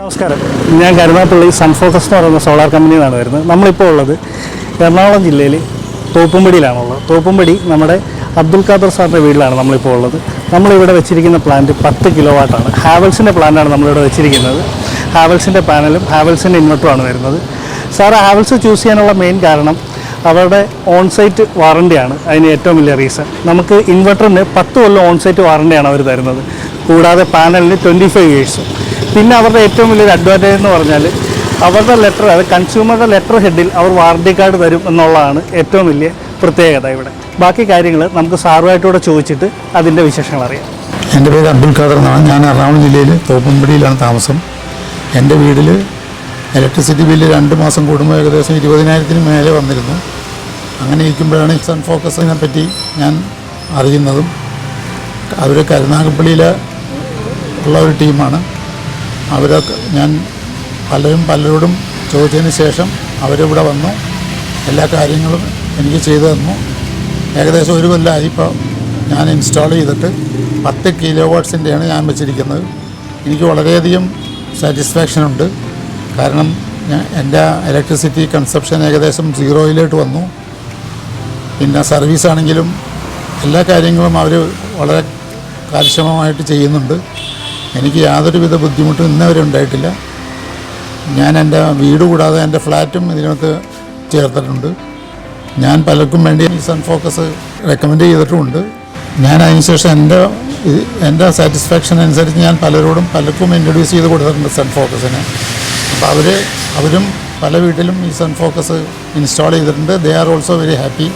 നമസ്കാരം. ഞാൻ കരുനാപ്പള്ളി സൺഫോക്കസ് എന്ന് പറയുന്ന സോളാർ കമ്പനിയിൽ നിന്നാണ് വരുന്നത്. നമ്മളിപ്പോൾ ഉള്ളത് എറണാകുളം ജില്ലയിൽ തോപ്പുംപടിയിലാണുള്ളത്. തോപ്പുംപടി നമ്മുടെ അബ്ദുൽ ഖാദർ സാറിന്റെ വീട്ടിലാണ് നമ്മളിപ്പോൾ ഉള്ളത്. നമ്മളിവിടെ വെച്ചിരിക്കുന്ന പ്ലാന്റ് പത്ത് കിലോ വാട്ടാണ് ഹാവൽസിന്റെ പ്ലാന്റാണ് നമ്മളിവിടെ വെച്ചിരിക്കുന്നത്. ഹാവൽസിന്റെ പാനലും ഹാവൽസിന്റെ ഇൻവെർട്ടറുമാണ് വരുന്നത്. സാർ ഹാവൽസ് ചൂസ് ചെയ്യാനുള്ള മെയിൻ കാരണം അവരുടെ ഓൺസൈറ്റ് വാറണ്ടിയാണ്. അതിന് ഏറ്റവും വലിയ റീസൺ. നമുക്ക് ഇൻവെർട്ടറിന് പത്ത് കൊല്ലം ഓൺസൈറ്റ് വാറണ്ടിയാണ് അവർ തരുന്നത്. കൂടാതെ പാനലിന് ട്വന്റി ഫൈവ് ഇയേഴ്സും. പിന്നെ അവരുടെ ഏറ്റവും വലിയൊരു അഡ്വാന്റേജ് എന്ന് പറഞ്ഞാൽ അവരുടെ ലെറ്റർ അത് കൺസ്യൂമറുടെ ലെറ്റർ ഹെഡിൽ അവർ വാറണ്ടി കാർഡ് തരും എന്നുള്ളതാണ് ഏറ്റവും വലിയ പ്രത്യേകത ഇവിടെ. ബാക്കി കാര്യങ്ങൾ നമുക്ക് സാറുമായിട്ടൂടെ ചോദിച്ചിട്ട് അതിന്റെ വിശേഷങ്ങൾ അറിയാം. എന്റെ പേര് അബ്ദുൽ ഖാദർ എന്നാണ്. ഞാൻ എറണാകുളം ജില്ലയിൽ തോപ്പുംപടിയിലാണ് താമസം. എന്റെ വീട്ടിൽ ഇലക്ട്രിസിറ്റി ബില്ല് രണ്ട് മാസം കൂടുമ്പോൾ ഏകദേശം ഇരുപതിനായിരത്തിന് മേലെ വന്നിരുന്നു. അങ്ങനെ ഇരിക്കുമ്പോഴാണ് സൺ ഫോക്കസിനെ പറ്റി ഞാൻ അറിയുന്നതും അവർ കരുനാഗപ്പള്ളിയിലെ ഉള്ള ഒരു ടീമാണ് അവരൊക്കെ ഞാൻ പലരും പലരോടും ചോദിച്ചതിന് ശേഷം അവരിവിടെ വന്നു. എല്ലാ കാര്യങ്ങളും എനിക്ക് ചെയ്തു തന്നു. ഏകദേശം ഒരു കൊല്ലമായി ഇപ്പോൾ ഞാൻ ഇൻസ്റ്റാൾ ചെയ്തിട്ട് പത്ത് കിലോ വാട്ട്സിന്റെയാണ് ഞാൻ വെച്ചിരിക്കുന്നത്. എനിക്ക് വളരെയധികം സാറ്റിസ്ഫാക്ഷൻ ഉണ്ട്. കാരണം ഞാൻ എന്റെ ഇലക്ട്രിസിറ്റി കൺസപ്ഷൻ ഏകദേശം സീറോയിലോട്ട് വന്നു. പിന്നെ സർവീസ് ആണെങ്കിലും എല്ലാ കാര്യങ്ങളും അവർ വളരെ കാര്യക്ഷമമായിട്ട് ചെയ്യുന്നുണ്ട്. എനിക്ക് യാതൊരുവിധ ബുദ്ധിമുട്ടും ഇന്നവരെ ഉണ്ടായിട്ടില്ല. ഞാൻ എന്റെ വീട് കൂടാതെ എന്റെ ഫ്ലാറ്റും ഇതിനകത്ത് ചേർത്തിട്ടുണ്ട്. ഞാൻ പലർക്കും വേണ്ടി ഈ സൺ ഫോക്കസ് റെക്കമെൻഡ് ചെയ്തിട്ടുമുണ്ട്. ഞാൻ അതിനുശേഷം എന്റെ എന്റെ സാറ്റിസ്ഫാക്ഷൻ അനുസരിച്ച് ഞാൻ പലരോടും പലർക്കും ഇൻട്രൊഡ്യൂസ് ചെയ്ത് കൊടുത്തിട്ടുണ്ട് സൺ ഫോക്കസിനെ. അപ്പോൾ അവർ അവരും പല വീട്ടിലും ഈ സൺ ഫോക്കസ് ഇൻസ്റ്റാൾ ചെയ്തിട്ടുണ്ട്. They are also very happy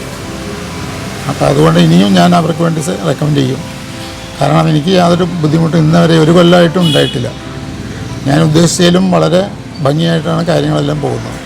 അപ്പോൾ അതുകൊണ്ട് ഇനിയും ഞാൻ അവർക്ക് വേണ്ടി റെക്കമെൻഡ് ചെയ്യും. കാരണം എനിക്ക് യാതൊരു ബുദ്ധിമുട്ടും ഇന്ന് വരെ ഒരു കൊല്ലമായിട്ടും ഉണ്ടായിട്ടില്ല. ഞാൻ ഉദ്ദേശിച്ചതിലും വളരെ ഭംഗിയായിട്ടാണ് കാര്യങ്ങളെല്ലാം പോകുന്നത്.